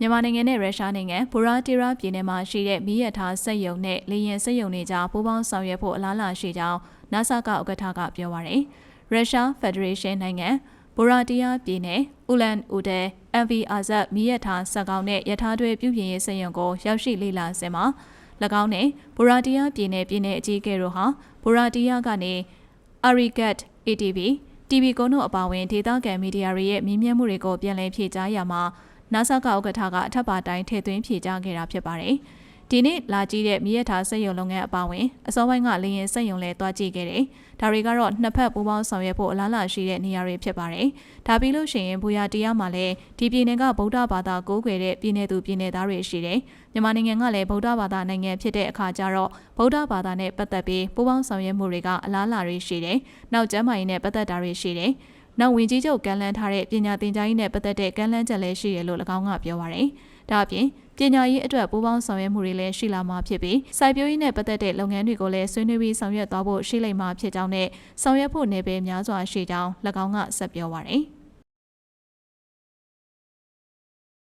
မြန်မာနိုင်ငံနဲ့ရုရှားနိုင်ငံဘူရာတီရာပြည်နယ်မှာရှိတဲ့မီးရထားစက်ရုံနဲ့လေယာဉ်စက်ရုံတွေကြားပူးပေါင်းဆောင်ရွက်ဖို့အလားအလာရှိကြောင်း NASA ကဥက္ကဋ္ဌကပြောပါရယ်ရုရှားဖက်ဒရေးရှင်းနိုင်ငံဘူရာတီယာပြည်နယ်ဥလန်ဥဒဲ MV အာဇတ်မီးရထားစက်ကောင်နဲ့ရထားတွေပြုပြင်ရေးစက်ရုံကိုရောက်ရှိလေ့လာစင်မှာ၎င်းနဲ့ဘူရာတီယာပြည်နယ်ပြည်နယ်အကြီးအကဲတို့ဟာဘူရာတီယာကနေ Arigat ATV TV ကုန်းတို့အပါအဝင်ဒေသခံမီဒီယာတွေရဲ့မြင်းမြတ်မှုတွေကိုပြန်လည်ဖြေကြားရမှာ NASA ကဥက္ကဋ္ဌကအထက်ပါတိုင်းထည့်သွင်းဖြေကြားခဲ့တာဖြစ်ပါတယ်။ဒီနေ့လာကြည့်တဲ့မြရထားစက်ရုံလုပ်ငန်းအပါအဝင်အစောပိုင်းကလေရင်စက်ရုံလဲတွားကြည့်ခဲ့တယ်။ဒါတွေကတော့နှစ်ဖက်ပူးပေါင်းဆောင်ရွက်ဖို့အလားအလာရှိတဲ့နေရာတွေဖြစ်ပါတယ်။ဒါပြီးလို့ရှိရင်ဘူယာတရားမှာလည်းဒီပြည်နယ်ကဗုဒ္ဓဘာသာကိုးကွယ်တဲ့ပြည်နယ်သူပြည်နယ်သားတွေရှိတယ်။မြန်မာနိုင်ငံကလည်းဗုဒ္ဓဘာသာနိုင်ငံဖြစ်တဲ့အခါကျတော့ဗုဒ္ဓဘာသာနဲ့ပတ်သက်ပြီးပူးပေါင်းဆောင်ရွက်မှုတွေကအလားအလာတွေရှိတယ်။နောက်ကျမ်းမာရေးနဲ့ပတ်သက်တာတွေရှိတယ်။ နောက်ဝင်ကြီးချုပ်ကမ်းလှမ်းထားတဲ့ပညာသင်ကြားရေးနဲ့ပတ်သက်တဲ့ကမ်းလှမ်းချက်လည်းရှိတယ်လို့၎င်းကပြောပါရယ်။ဒါအပြင်ပညာရေးအတွက်ပူးပေါင်းဆောင်ရွက်မှုတွေလည်းရှိလာမှာဖြစ်ပြီးစိုက်ပျိုးရေးနဲ့ပတ်သက်တဲ့လုပ်ငန်းတွေကိုလည်းဆွေးနွေးပြီးဆောင်ရွက်သွားဖို့ရှိလိမ့်မှာဖြစ်ကြောင်းနဲ့ဆောင်ရွက်ဖို့နေပယ်များစွာရှိကြောင်း၎င်းကဆက်ပြောပါရယ်။